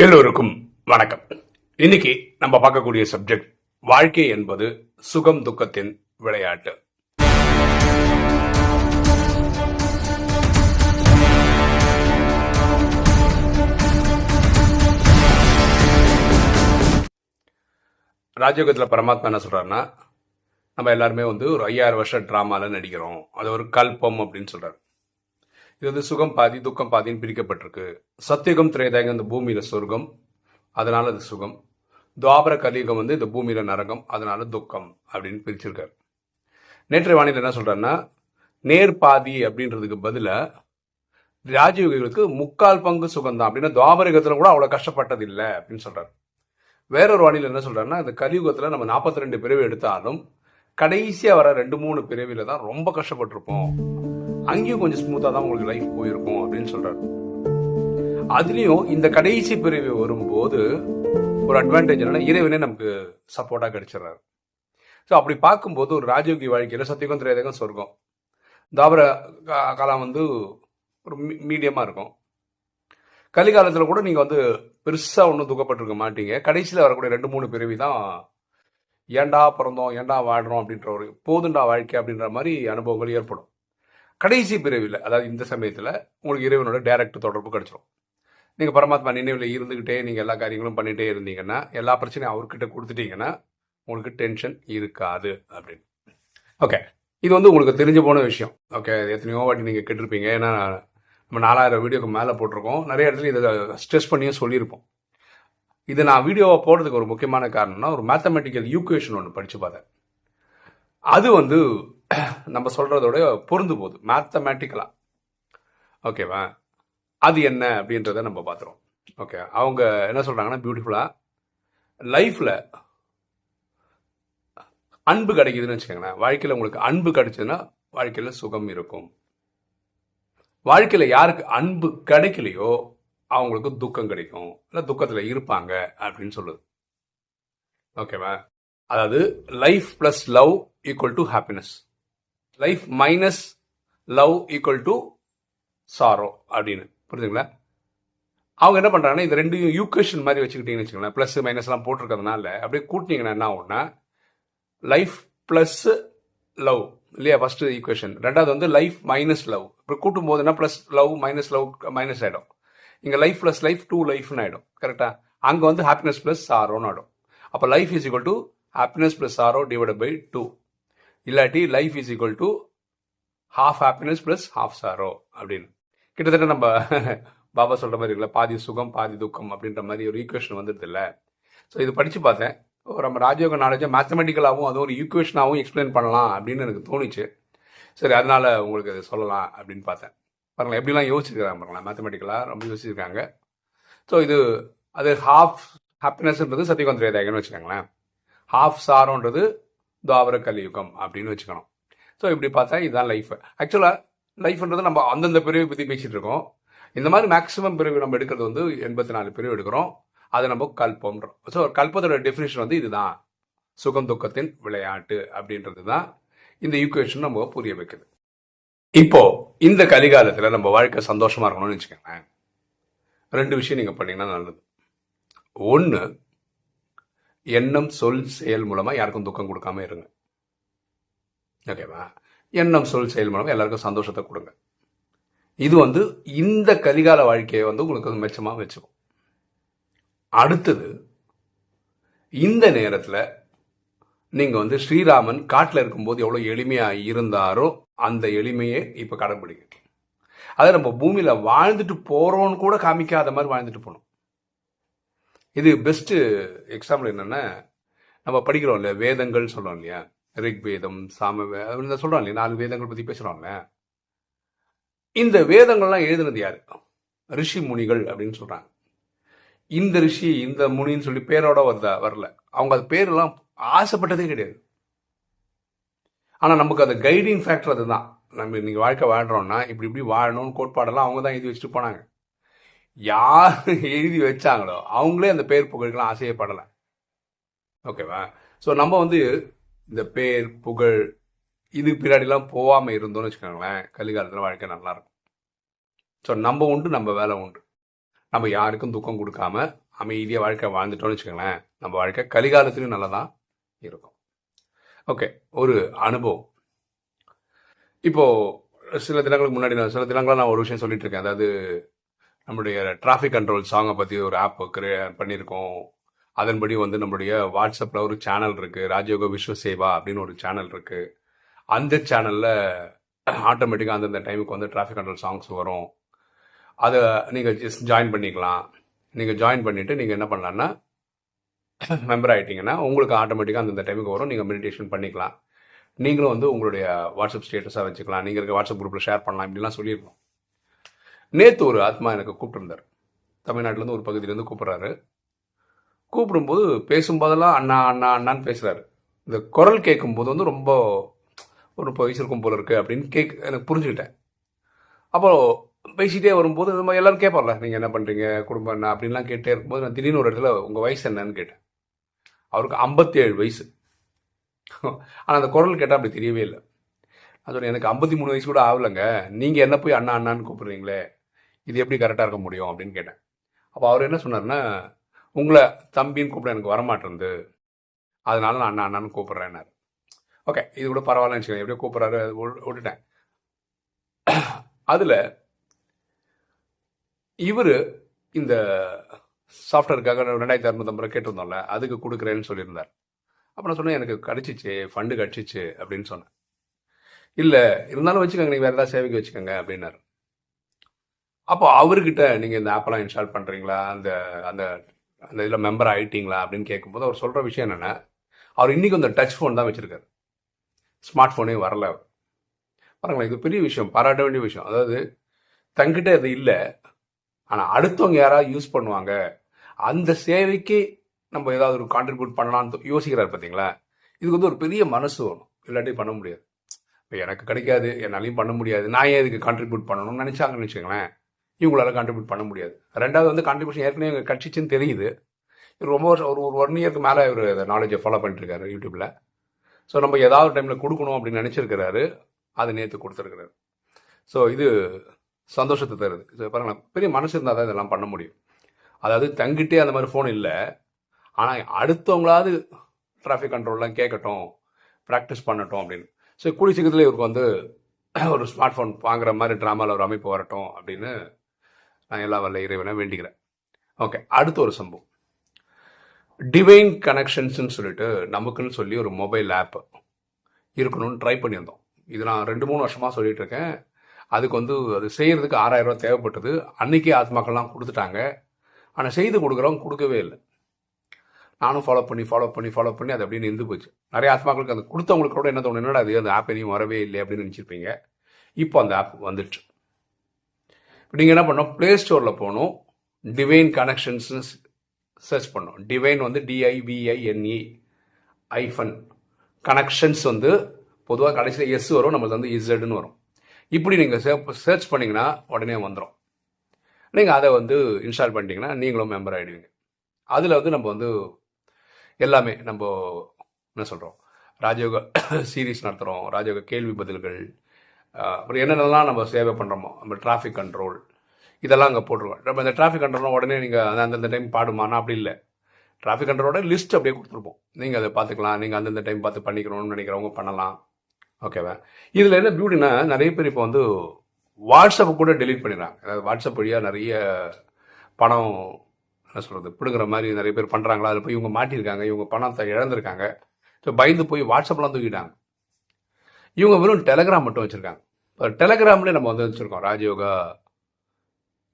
எல்லோருக்கும் வணக்கம். இன்னைக்கு நம்ம பார்க்கக்கூடிய சப்ஜெக்ட் வாழ்க்கை என்பது சுகம் துக்கத்தின் விளையாட்டு. ராஜயோகத்தில் பரமாத்மா என்ன சொல்றாருன்னா நம்ம எல்லாருமே வந்து ஒரு ஐயாயிரம் வருஷம் ட்ராமால நடிக்கிறோம். அது ஒரு கல்பம் அப்படின்னு சொல்றாரு. இது வந்து சுகம் பாதி துக்கம் பாதின்னு பிரிக்கப்பட்டிருக்கு. சத்தியுகம் திரேதாயுகம் இந்த பூமியில் சொர்க்கம். அதனால் அது சுகம். துவாபர கலியுகம் வந்து இந்த பூமியில் நரகம். அதனால துக்கம் அப்படின்னு பிரிச்சிருக்காரு. நேற்றைய வானிலை என்ன சொல்கிறாருன்னா நேர் பாதி அப்படின்றதுக்கு பதிலாக ராஜயோகிகளுக்கு முக்கால் பங்கு சுகந்தான் அப்படின்னா துவாபரகத்தில் கூட அவ்வளோ கஷ்டப்பட்டது இல்லை அப்படின்னு சொல்கிறார் வேறொரு வானிலை என்ன சொல்றாருன்னா இந்த கலியுகத்தில் நம்ம 42 ரெண்டு பிரிவு எடுத்தாலும் கடைசியாக வர ரெண்டு மூணு பிறவில தான் ரொம்ப கஷ்டப்பட்டிருப்போம். அங்கேயும் கொஞ்சம் ஸ்மூத்தாக தான் உங்களுக்கு லைஃப் போயிருக்கும் அப்படின்னு சொல்கிறாரு அதுலேயும் இந்த கடைசி பிரிவு வரும்போது ஒரு அட்வான்டேஜ் என்னன்னா இறைவனே நமக்கு சப்போர்ட்டாக கிடைச்சிடுறாரு. ஸோ அப்படி பார்க்கும்போது ஒரு ராஜயோகி வாழ்க்கையில் சத்தியகம் திரையதகம் சொர்க்கம். தாபர காலம் வந்து ஒரு மீடியமாக இருக்கும். கலிகாலத்தில் கூட நீங்கள் வந்து பெருசாக ஒன்றும் துக்கப்பட்டிருக்க மாட்டீங்க. கடைசியில் வரக்கூடிய ரெண்டு மூணு பிறவி தான் ஏன்டா பிறந்தோம் ஏன்டா வாழ்கிறோம் அப்படின்ற ஒரு போதுண்டா வாழ்க்கை அப்படின்ற மாதிரி அனுபவங்கள் ஏற்படும். கடைசி பிறவியில் அதாவது இந்த சமயத்தில் உங்களுக்கு இறைவனோட டைரக்ட் தொடர்பு கிடைச்சிரும். நீங்கள் பரமாத்மா நினைவில் இருந்துக்கிட்டே நீங்கள் எல்லா காரியங்களும் பண்ணிகிட்டே இருந்தீங்கன்னா எல்லா பிரச்சனையும் அவர்கிட்ட கொடுத்துட்டீங்கன்னா உங்களுக்கு டென்ஷன் இருக்காது அப்படின்னு. ஓகே இது வந்து உங்களுக்கு தெரிஞ்சு போன விஷயம். ஓகே எத்தனையோ வாட்டி நீங்கள் கேட்டிருப்பீங்க. ஏன்னா நம்ம நாலாயிரம் வீடியோக்கு மேலே போட்டிருக்கோம். நிறைய இடத்துல இதை ஸ்ட்ரெஸ் பண்ணியும் சொல்லியிருப்போம். இது நான் வீடியோவை போடுறதுக்கு ஒரு முக்கியமான காரணம்னா ஒரு மேத்தமெட்டிக்கல் ஈக்குவேஷன் ஒன்று படித்து பார்த்தேன். அது வந்து நம்ம சொல்கிறதோட பொருந்து போகுது மேத்தமேட்டிக்கலாக ஓகேவா அது என்ன அப்படின்றத நம்ம பார்த்துருவோம் ஓகே அவங்க என்ன சொல்கிறாங்கன்னா பியூட்டிஃபுல்லாக லைஃப்பில் அன்பு கிடைக்குதுன்னு வச்சுக்கோங்களேன். வாழ்க்கையில் உங்களுக்கு அன்பு கிடைச்சதுன்னா வாழ்க்கையில் சுகம் இருக்கும். வாழ்க்கையில் யாருக்கு அன்பு கிடைக்கலையோ அவங்களுக்கு துக்கம் கிடைக்கும். இல்லை துக்கத்தில் இருப்பாங்க அப்படின்னு சொல்லுது. ஓகேவா? அதாவது life plus love equal to happiness life minus love equal to sorrow அப்படின்னு. புரியுதுங்களா அவங்க என்ன பண்ணுறாங்கன்னா இந்த ரெண்டையும் யூகேஷன் மாதிரி வச்சுக்கிட்டீங்கன்னு வச்சுக்கோங்களேன். ப்ளஸ் மைனஸ்லாம் போட்டிருக்கிறதுனால அப்படியே கூட்டினீங்கன்னா என்ன ஆகும்னா லைஃப் ப்ளஸ் லவ் இல்லையா? ஃபஸ்ட்டு ஈக்குவேஷன் ரெண்டாவது வந்து லைஃப் மைனஸ் லவ் இப்போ கூட்டும் போதுன்னா plus love minus love minus ஆகிடும் இங்கே லைஃப் ப்ளஸ் லைஃப் டூ லைஃப்னு ஆகிடும் கரெக்டாக அங்கே வந்து ஹாப்பினஸ் ப்ளஸ் சாரோன்னு ஆயிடும். அப்போ life is equal to happiness plus sorrow divide by two இல்லாட்டி life is equal to half happiness plus half sorrow அப்படின்னு. கிட்டத்தட்ட நம்ம பாபா சொல்கிற மாதிரி இருக்குல்ல பாதி சுகம் பாதி துக்கம் அப்படின்ற மாதிரி ஒரு ஈக்குவேஷன் வந்துடுது இல்லை? ஸோ இது படித்து பார்த்தேன். நம்ம ராஜயோக நாலேஜை மேத்தமெட்டிக்கலாகவும் அதுவும் ஒரு ஈக்குவேஷனாகவும் எக்ஸ்பிளைன் பண்ணலாம் அப்படின்னு எனக்கு தோணுச்சு. சரி அதனால் உங்களுக்கு அதை சொல்லலாம் அப்படின்னு பார்த்தேன். பாருங்களேன் எப்படிலாம் யோசிச்சிருக்காங்க பாருங்களேன் மேத்தமெட்டிக்கலாக ரொம்ப யோசிச்சிருக்காங்க. ஸோ இது அது ஹாஃப் ஹாப்பினஸ்ன்றது சத்தியகுந்திரேதாயகன்னு வச்சுக்கோங்களேன். ஹாஃப் சாரோன்றது துவாபர கலியுகம் அப்படின்னு வச்சுக்கணும். ஸோ இப்படி பார்த்தா இதுதான் லைஃப் ஆக்சுவலாக லைஃப்ன்றது நம்ம அந்தந்த பிரிவை பற்றி பேசிகிட்டு இருக்கோம். இந்த மாதிரி மேக்ஸிமம் பிரிவு நம்ம எடுக்கிறது வந்து எண்பத்தி நாலு பிரிவு எடுக்கிறோம். அதை நம்ம கல்பம்ன்றோம் ஸோ கல்பத்தோட டெஃபினேஷன் வந்து இதுதான். சுகம் துக்கத்தின் விளையாட்டு அப்படின்றது தான் இந்த ஈக்குவேஷன் நம்ம புரிய வைக்குது. இப்போ இந்த கலிகாலத்தில் நம்ம வாழ்க்கை சந்தோஷமாக இருக்கணும்னு வச்சுக்கோங்களேன். ரெண்டு விஷயம் நீங்கள் பண்ணீங்கன்னா நல்லது. ஒன்று எண்ணம் சொல் செயல் மூலமாக யாருக்கும் துக்கம் கொடுக்காம இருங்க. ஓகேவா எண்ணம் சொல் செயல் மூலமாக எல்லாருக்கும் சந்தோஷத்தை கொடுங்க. இது வந்து இந்த கலிகால வாழ்க்கையை வந்து உங்களுக்கு வந்து வச்சுக்கும். அடுத்தது இந்த நேரத்தில் நீங்க வந்து ஸ்ரீராமன் காட்டில் இருக்கும்போது எவ்வளோ எளிமையா இருந்தாரோ அந்த எளிமையை இப்ப கடைபிடிங்க அதை நம்ம பூமியில வாழ்ந்துட்டு போறோம்னு கூட காமிக்காத மாதிரி வாழ்ந்துட்டு போகணும் இது பெஸ்ட்டு எக்ஸாம்பிள் என்னென்னா நம்ம படிக்கிறோம் இல்லையா? வேதங்கள் சொல்கிறோம் இல்லையா? ரிக் வேதம் சாம வே- சொல்கிறோம் இல்லையா? நாலு வேதங்கள் பற்றி பேசுகிறோம்ல இந்த வேதங்கள்லாம் எழுதுனது யார்? ரிஷி முனிகள் அப்படின்னு சொல்கிறாங்க இந்த ரிஷி இந்த முனின்னு சொல்லி பேரோட வருதா? வரல. அவங்க அது பேரெல்லாம் ஆசைப்பட்டதே கிடையாது. ஆனால் நமக்கு அந்த கைடிங் ஃபேக்டர் அதுதான். நம்ம இன்றைக்கி வாழ்க்கை வாழ்றோம்னா இப்படி இப்படி வாழணும்னு கோட்பாடெல்லாம் அவங்க தான் எழுதி வச்சுட்டு போனாங்க. யார் எழுதி வச்சாங்களோ அவங்களே அந்த பேர் புகழுக்கெல்லாம் ஆசையப்படலை. ஓகேவா? ஸோ நம்ம வந்து இந்த பேர் புகழ் இது பின்னாடிலாம் போகாமல் இருந்தோம்னு வச்சுக்கோங்களேன் கலிகாலத்தில் வாழ்க்கை நல்லா இருக்கும். ஸோ நம்ம உண்டு நம்ம வேலை உண்டு. நம்ம யாருக்கும் துக்கம் கொடுக்காம அமைதியாக வாழ்க்கை வாழ்ந்துட்டோம்னு வச்சுக்கோங்களேன் நம்ம வாழ்க்கை கலிகாலத்திலும் நல்லதான் இருக்கும். ஓகே ஒரு அனுபவம். இப்போ சில தினங்களுக்கு முன்னாடி நான் சில தினங்களாக நான் ஒரு விஷயம் சொல்லிட்டு இருக்கேன். அதாவது நம்முடைய டிராஃபிக் கண்ட்ரோல் சாங்கை பற்றி ஒரு ஆப் கிரியேட் பண்ணியிருக்கோம். அதன்படி வந்து நம்மளுடைய வாட்ஸ்அப்பில் ஒரு சேனல் இருக்குது ராஜயோக விஸ்வ சேவா அப்படின்னு ஒரு சேனல் இருக்குது அந்த சேனலில் ஆட்டோமேட்டிக்காக அந்தந்த டைமுக்கு வந்து டிராஃபிக் கண்ட்ரோல் சாங்ஸ் வரும். அதை நீங்கள் ஜாயின் பண்ணிக்கலாம். நீங்கள் ஜாயின் பண்ணிவிட்டு நீங்கள் என்ன பண்ணலான்னா மெம்பர் ஆகிட்டீங்கன்னா உங்களுக்கு ஆட்டோமேட்டிக்காக அந்தந்த டைமுக்கு வரும். நீங்கள் மெடிடேஷன் பண்ணிக்கலாம். நீங்களும் வந்து உங்களுடைய வாட்ஸ்அப் ஸ்டேட்டஸாக வச்சுக்கலாம். நீங்கள் இருக்க வாட்ஸ்அப் குரூப்பில் ஷேர் பண்ணலாம். இப்படிலாம் சொல்லியிருக்கோம். நேற்று ஒரு ஆத்மா எனக்கு கூப்பிட்டுருந்தார். தமிழ்நாட்டிலேருந்து ஒரு பகுதியிலேருந்து கூப்பிட்றாரு. கூப்பிடும்போது பேசும்போதெல்லாம் அண்ணா அண்ணா அண்ணான்னு பேசுகிறாரு இந்த குரல் கேட்கும்போது வந்து ரொம்ப ஒரு முப்பது வயசு இருக்கும் போல இருக்குது அப்படின்னு கேக் எனக்கு புரிஞ்சுக்கிட்டேன். அப்போ பேசிகிட்டே வரும்போது நம்ம எல்லோரும் கேட்பார்ல நீங்கள் என்ன பண்ணுறீங்க குடும்பம் என்ன? அப்படின்லாம் கேட்டே இருக்கும்போது நான் திடீர்னு ஒரு இடத்துல உங்கள் வயசு என்னன்னு கேட்டேன். அவருக்கு ஐம்பத்தி ஏழு வயசு. ஆனால் அந்த குரல் கேட்டால் அப்படி தெரியவே இல்லை. அது எனக்கு ஐம்பத்தி மூணு வயசு கூட ஆகலைங்க. நீங்கள் என்ன போய் அண்ணா அண்ணான்னு கூப்பிடுறீங்களே? இது எப்படி கரெக்டாக இருக்க முடியும்? அப்படின்னு கேட்டேன். அப்போ அவர் என்ன சொன்னார்னா உங்களை தம்பின்னு கூப்பிட எனக்கு வரமாட்டேருந்து அதனால நான் அண்ணா அண்ணான்னு கூப்பிட்றேன்னாரு. ஓகே இது கூட பரவாயில்லன்னு வச்சுக்கோங்க. எப்படியோ கூப்பிட்றாரு விட்டுட்டேன் அதில் இவர் இந்த சாஃப்ட்வேருக்காக ரெண்டாயிரத்தி அறுநூத்தம்பது ரூபா கேட்டிருந்தோம்ல அதுக்கு கொடுக்குறேன்னு சொல்லியிருந்தார். அப்போ நான் சொன்னேன் எனக்கு கிடச்சிச்சு ஃபண்டு கிடச்சிச்சு அப்படின்னு சொன்னேன். இல்லை இருந்தாலும் வச்சுக்கோங்க நீங்கள் வேறு ஏதாவது சேவைக்கு வச்சுக்கோங்க அப்படின்னாரு. அப்போ அவர்கிட்ட நீங்கள் இந்த ஆப்பெல்லாம் இன்ஸ்டால் பண்ணுறீங்களா அந்த அந்த அந்த இதில் மெம்பர் ஆகிட்டீங்களா அப்படின்னு கேட்கும்போது அவர் சொல்கிற விஷயம் என்னென்னா அவர் இன்றைக்கி அந்த டச் ஃபோன் தான் வச்சுருக்காரு. ஸ்மார்ட் ஃபோனே வரல அவர். பாருங்களேன் இது பெரிய விஷயம் பாராட்ட வேண்டிய விஷயம். அதாவது தங்கிட்ட அது இல்லை ஆனால் அடுத்தவங்க யாராவது யூஸ் பண்ணுவாங்க அந்த சேவைக்கு நம்ம ஏதாவது ஒரு கான்ட்ரிபியூட் பண்ணலாம்னு யோசிக்கிறார் பார்த்தீங்களா இதுக்கு வந்து ஒரு பெரிய மனசு வேணும். இல்லாட்டி பண்ண முடியாது. இப்போ எனக்கு கிடைக்காது என்னாலையும் பண்ண முடியாது. நான் ஏன் இதுக்கு கான்ட்ரிபியூட் பண்ணணும்னு நினச்சாங்கன்னு வச்சுக்கோங்களேன். இவங்களால கான்ட்ரிபியூட் பண்ண முடியாது. ரெண்டாவது வந்து கான்ட்ரிபியூஷன் ஏற்கனவே எங்கள் கட்சிச்சுன்னு தெரியுது. ரொம்ப வருஷம் ஒரு ஒரு ஒன் இயருக்கு மேலே இவர் நாலேஜை ஃபாலோ பண்ணிட்டு யூடியூப்பில் ஸோ நம்ம ஏதாவது டைமில் கொடுக்கணும் அப்படின்னு நினச்சிருக்கிறாரு. அதை நேற்று கொடுத்துருக்கிறாரு. ஸோ இது சந்தோஷத்தை தருது. ஸோ பாருங்களேன் பெரிய மனசு இருந்தால் தான் இதெல்லாம் பண்ண முடியும். அதாவது தங்கிட்டே அந்த மாதிரி ஃபோன் இல்லை. ஆனால் அடுத்தவங்களாவது டிராஃபிக் கண்ட்ரோல்லாம் கேட்கட்டும் ப்ராக்டிஸ் பண்ணட்டும் அப்படின்னு. ஸோ கூடி சீக்கிரத்தில் இவருக்கு வந்து ஒரு ஸ்மார்ட் ஃபோன் வாங்குற மாதிரி ட்ராமாவில் ஒரு அமைப்பு வரட்டும் அப்படின்னு நான் எல்லா வல்ல இறைவனை வேண்டிக்கிறேன். ஓகே அடுத்த ஒரு சம்பவம். டிவைன் கனெக்ஷன்ஸ்னு சொல்லிட்டு நமக்குன்னு சொல்லி ஒரு மொபைல் ஆப் இருக்கணும்னு ட்ரை பண்ணியிருந்தோம். இது நான் ரெண்டு மூணு வருஷமாக சொல்லிகிட்ருக்கேன் இருக்கேன். அதுக்கு வந்து அது செய்கிறதுக்கு ஆறாயிரம் ரூபா தேவைப்பட்டது. அன்றைக்கே ஆத்மாக்கள்லாம் கொடுத்துட்டாங்க. ஆனால் செய்து கொடுக்குறவங்க கொடுக்கவே இல்லை. நானும் ஃபாலோ பண்ணி ஃபாலோ பண்ணி ஃபாலோ பண்ணி அது அப்படின்னு நின்று போச்சு. நிறைய ஆத்மாக்களுக்கு அந்த கொடுத்தவங்களுக்கு கூட என்ன தோணும் என்னடா அது அந்த ஆப் எதையும் வரவே இல்லை அப்படின்னு நினச்சிருப்பீங்க. இப்போ அந்த ஆப் வந்துடுச்சு. இப்போ நீங்கள் என்ன பண்ணோம் ப்ளே ஸ்டோரில் போகணும். டிவைன் கனெக்ஷன்ஸ்னு சர்ச் பண்ணோம் டிவைன் வந்து D I V I N E hyphen connections வந்து பொதுவாக கடைசியில் எஸ் வரும் நம்மளுக்கு வந்து இசட்னு வரும். இப்படி நீங்கள் சர்ச் பண்ணிங்கன்னா உடனே வந்துடும் நீங்கள் அதை வந்து இன்ஸ்டால் பண்ணிட்டீங்கன்னா நீங்களும் மெம்பர் ஆகிடுவீங்க அதில் வந்து நம்ம வந்து எல்லாமே நம்ம என்ன சொல்கிறோம் ராஜயோக சீரீஸ் நடத்துகிறோம் ராஜயோக கேள்வி பதில்கள் அப்புறம் என்னென்னலாம் நம்ம சேவை பண்ணுறோமோ நம்ம டிராஃபிக் கண்ட்ரோல் இதெல்லாம் அங்கே போட்டுருவோம் நம்ம இந்த டிராஃபிக் கண்ட்ரோல்னா உடனே நீங்கள் அந்தந்த டைம் பாடுமானா அப்படி இல்லை. டிராஃபிக் கண்ட்ரோலோட லிஸ்ட் அப்படியே கொடுத்துருப்போம். நீங்கள் அதை பார்த்துக்கலாம். நீங்கள் அந்தந்த டைம் பார்த்து பண்ணிக்கணும்னு நினைக்கிறவங்க பண்ணலாம். ஓகேவா இதில் என்ன பியூட்டினா நிறைய பேர் இப்போ வந்து வாட்ஸ்அப் கூட டெலீட் பண்ணிடுறாங்க அதாவது வாட்ஸ்அப் வழியாக நிறைய பணம் என்ன சொல்கிறது பிடுங்குற மாதிரி நிறைய பேர் பண்ணுறாங்களா அதில் போய் இவங்க மாட்டியிருக்காங்க இவங்க பணத்தை இழந்திருக்காங்க. ஸோ பயந்து போய் வாட்ஸ்அப்லாம் தூக்கிட்டாங்க. இவங்க வெறும் டெலகிராம் மட்டும் வச்சுருக்காங்க. இப்போ டெலகிராம்லேயே நம்ம வந்து வச்சுருக்கோம். ராஜயோகா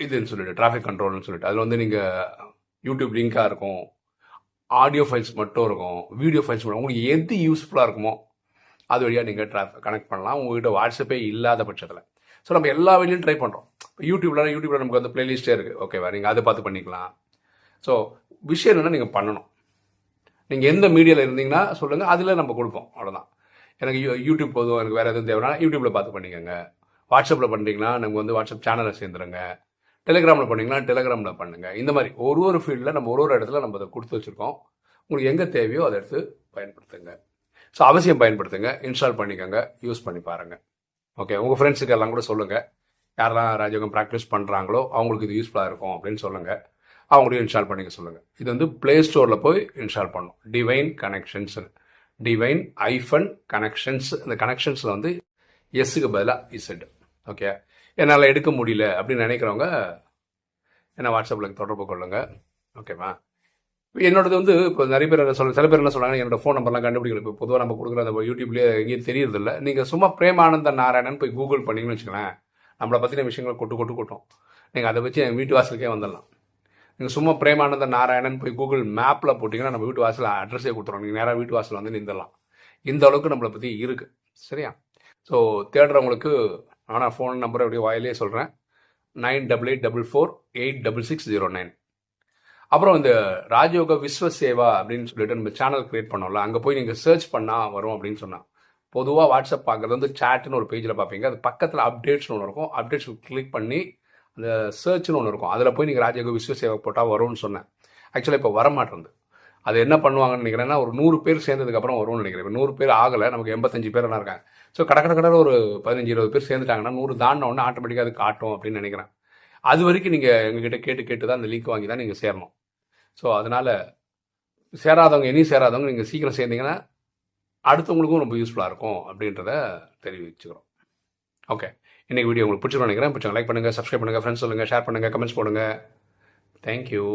இதுன்னு சொல்லிட்டு டிராஃபிக் கண்ட்ரோல்னு சொல்லிட்டு. அதில் வந்து நீங்கள் யூடியூப் லிங்காக இருக்கும். ஆடியோ ஃபைல்ஸ் மட்டும் இருக்கும். வீடியோ ஃபைல்ஸ் மட்டும் உங்களுக்கு எது யூஸ்ஃபுல்லாக இருக்குமோ அது வழியாக நீங்கள் ட்ரா கனெக்ட் பண்ணலாம். உங்கள்கிட்ட வாட்ஸ்அப்பே இல்லாத பட்சத்தில். ஸோ நம்ம எல்லா வழியும் ட்ரை பண்ணுறோம் இப்போ யூடியூப்ல யூடியூப்ல நமக்கு வந்து பிளேலிஸ்ட்டே இருக்குது ஓகேவா நீங்கள் அதை பார்த்து பண்ணிக்கலாம். ஸோ விஷயம் என்னென்னா நீங்கள் பண்ணணும். நீங்கள் எந்த மீடியாவில் இருந்தீங்கன்னா சொல்லுங்கள் அதில் நம்ம கொடுப்போம். அவ்வளோதான் எனக்கு யூ யூடியூப் போதும் எனக்கு வேறு எதுவும் தேவைன்னா யூடியூப்பில் பார்த்து பண்ணிக்கோங்க. வாட்ஸ்அப்பில் பண்ணுறீங்கன்னா நமக்கு வந்து வாட்ஸ்அப் சேனலை சேர்ந்துருங்க. டெலிகிராமில் பண்ணிங்கன்னா டெலிகிராமில் பண்ணுங்கள் இந்த மாதிரி ஒரு ஒரு ஃபீல்டில் நம்ம ஒரு ஒரு இடத்துல நம்ம அதை கொடுத்து வச்சுருக்கோம். உங்களுக்கு எங்கே தேவையோ அதை எடுத்து பயன்படுத்துங்க. ஸோ அவசியம் பயன்படுத்துங்க. இன்ஸ்டால் பண்ணிக்கோங்க. யூஸ் பண்ணி பாருங்கள் ஓகே உங்கள் ஃப்ரெண்ட்ஸுக்கு எல்லாம் கூட சொல்லுங்கள் யாரெல்லாம் ராஜயோகம் ப்ராக்டிஸ் பண்ணுறாங்களோ அவங்களுக்கு இது யூஸ்ஃபுல்லாக இருக்கும் அப்படின்னு சொல்லுங்கள் அவங்களையும் இன்ஸ்டால் பண்ணிக்க சொல்லுங்கள் இது வந்து ப்ளே ஸ்டோரில் போய் இன்ஸ்டால் பண்ணணும். Divine connections divine hyphen connections இந்த கனெக்ஷன்ஸில் வந்து எஸ்ஸுக்கு பதிலாக இசட் ஓகே என்னால் எடுக்க முடியல அப்படின்னு நினைக்கிறவங்க என்ன வாட்ஸ்அப்பில் தொடர்பு கொள்ளுங்கள் ஓகேவா என்னோடது வந்து இப்போ நிறைய பேர் என்ன சொல்ல சில பேர் என்ன சொல்கிறாங்க என்னோட ஃபோன் நம்பர்லாம் கண்டுபிடிக்கல இப்போ பொதுவாக நம்ம கொடுக்குற அந்த யூடியூப்லேயே எங்கேயும் தெரியறதில்ல. நீங்கள் சும்மா பிரேமானந்த நாராயணன் போய் கூகுள் பண்ணீங்கன்னு வச்சுக்கோங்களேன் நம்மளை பற்றின விஷயங்கள் கொட்டு கொட்டு கொட்டும். நீங்கள் அதை வச்சு எங்கள் வீட்டு வாசலுக்கே வந்துடலாம். நீங்கள் சும்மா பிரேமானந்த நாராயணன் போய் கூகுள் மேப்பில் போட்டிங்கன்னா நம்ம வீட்டு வாசல் அட்ரஸே கொடுத்துருவோம் நீங்கள் நேராக வீட்டு வாசல் வந்து நின்றுடலாம். இந்த அளவுக்கு நம்மளை பற்றி இருக்குது சரியா? ஸோ தேடுறவங்களுக்கு ஆனால் ஃபோன் நம்பர் அப்படியே வாயிலே சொல்கிறேன் nine double eight double four eight double six zero nine. அப்புறம் இந்த ராஜயோக விஸ்வ சேவா அப்படின்னு சொல்லிட்டு நம்ம சேனல் கிரியேட் பண்ணோம்ல அங்கே போய் நீங்கள் சர்ச் பண்ணால் வரும் அப்படின்னு சொன்னான். பொதுவாக வாட்ஸ்அப் பார்க்குறது வந்து சேட்டுன்னு ஒரு பேஜில் பார்ப்பீங்க. அது பக்கத்தில் அப்டேட்ஸ்னு ஒன்று இருக்கும். அப்டேட்ஸ் கிளிக் பண்ணி அந்த சர்ச்னு ஒன்று இருக்கும். அதில் போய் நீங்கள் ராஜயோக விஸ்வ சேவை போட்டால் வரும்னு சொன்னேன். ஆக்சுவலாக இப்போ வரமாட்டேங்குது. அது என்ன பண்ணுவாங்கன்னு நினைக்கிறேன்னா ஒரு நூறு பேர் சேர்ந்ததுக்கு அப்புறம் வரும்னு நினைக்கிறேன். இப்போ நூறு பேர் ஆகலை நமக்கு எண்பத்தஞ்சு பேர் என்ன இருக்காங்க. ஸோ கடை கடை கடை ஒரு பதினஞ்சு இருபது பேர் சேர்ந்துட்டாங்கன்னா நூறு தாண்டின ஆட்டோமேட்டிக்காக அது காட்டும் அப்படின்னு நினைக்கிறேன். அது வரைக்கும் நீங்கள் எங்ககிட்ட கேட்டு கேட்டு தான் அந்த லிங்க் வாங்கி தான் நீங்கள் சேரணும். ஸோ அதனால் சேராதவங்க இனி சேராதவங்க நீங்கள் சீக்கிரம் சேர்ந்தீங்கன்னா அடுத்தவங்களுக்கும் ரொம்ப யூஸ்ஃபுல்லாக இருக்கும் அப்படின்றத தெரிவிச்சுக்கிறோம். ஓகே இன்னைக்கு வீடியோ உங்களுக்கு பிடிச்சிருக்கோம் நினைக்கிறேன். பிடிச்சவங்க லைக் பண்ணுங்கள் சப்ஸ்கிரைப் பண்ணுங்கள் ஃப்ரெண்ட்ஸ் சொல்லுங்கள் ஷேர் பண்ணுங்கள் கமெண்ட்ஸ் போடுங்க. தேங்க்யூ